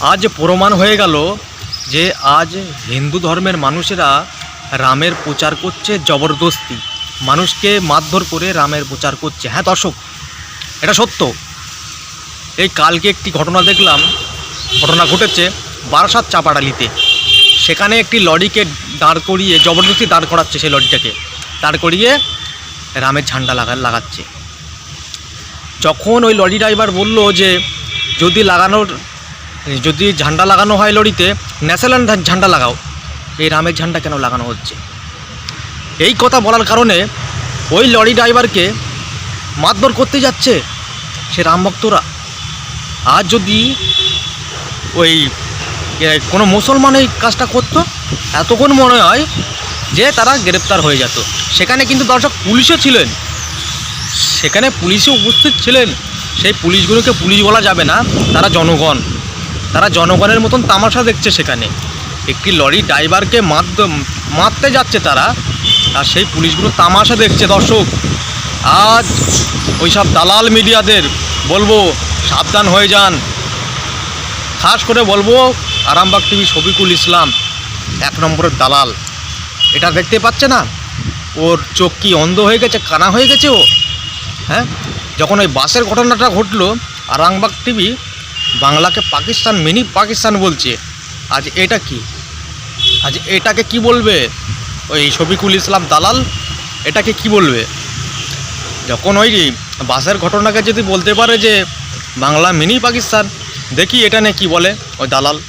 আজ প্রমাণ হয়ে গেল যে আজ হিন্দু ধর্মের মানুষেরা রামের প্রচার করছে জবরদস্তি। মানুষকে মারধর করে রামের প্রচার করছে। হ্যাঁ দর্শক, এটা সত্য। এই কালকে একটি ঘটনা দেখলাম। ঘটনা ঘটেছে বারাসাত চাপাডালিতে। সেখানে একটি লরিকে দাঁড় করিয়ে, জবরদস্তি দাঁড় করাচ্ছে সেই লরিটাকে। দাঁড় করিয়ে রামের ঝান্ডা লাগা, লাগাচ্ছে। যখন ওই লরি ড্রাইভার বলল যে, যদি লাগানোর যদি ঝান্ডা লাগানো হয় লরিতে ন্যাশনাল ঝান্ডা লাগাও। এই রামের ঝান্ডা কেন লাগানো হচ্ছে? এই কথা বলার কারণে ওই লরি ড্রাইভারকে মারধর করতে যাচ্ছে সে রাম ভক্তরা। আর যদি ওই কোনো মুসলমান এই কাজটা করতো, এতক্ষণ মনে হয় যে তারা গ্রেপ্তার হয়ে যেত। সেখানে কিন্তু দর্শক পুলিশও ছিলেন। সেখানে পুলিশও উপস্থিত ছিলেন। সেই পুলিশগুলোকে পুলিশ বলা যাবে না, তারা জনগণ। তারা জনগণের মতন তামাশা দেখছে সেখানে। একটি লরি ড্রাইভারকে মারতে যাচ্ছে তারা, আর সেই পুলিশগুলো তামাশা দেখছে, দর্শক। আজ ওই সব দালাল মিডিয়াদের, বলব, সাবধান হয়ে যান। খাস করে বলব, আরামবাগ টিভি শফিকুল ইসলাম, এক নম্বরের দালাল। এটা দেখতে পাচ্ছে না? ওর চোখ কি অন্ধ হয়ে গেছে, কানা হয়ে গেছে ও? হ্যাঁ? যখন ওই বাসের ঘটনাটা ঘটলো, আরামবাগ টিভি বাংলাকে পাকিস্তান, মিনি পাকিস্তান বলছে। আজ এটা কি? আজ এটাকে কি বলবে? ওই শফিকুল ইসলাম দালাল, এটাকে কি বলবে? যখন ওই বাসের ঘটনাকে যদি বলতে পারে যে বাংলা মিনি পাকিস্তান, দেখি এটা নিয়ে কী বলে ওই দালাল।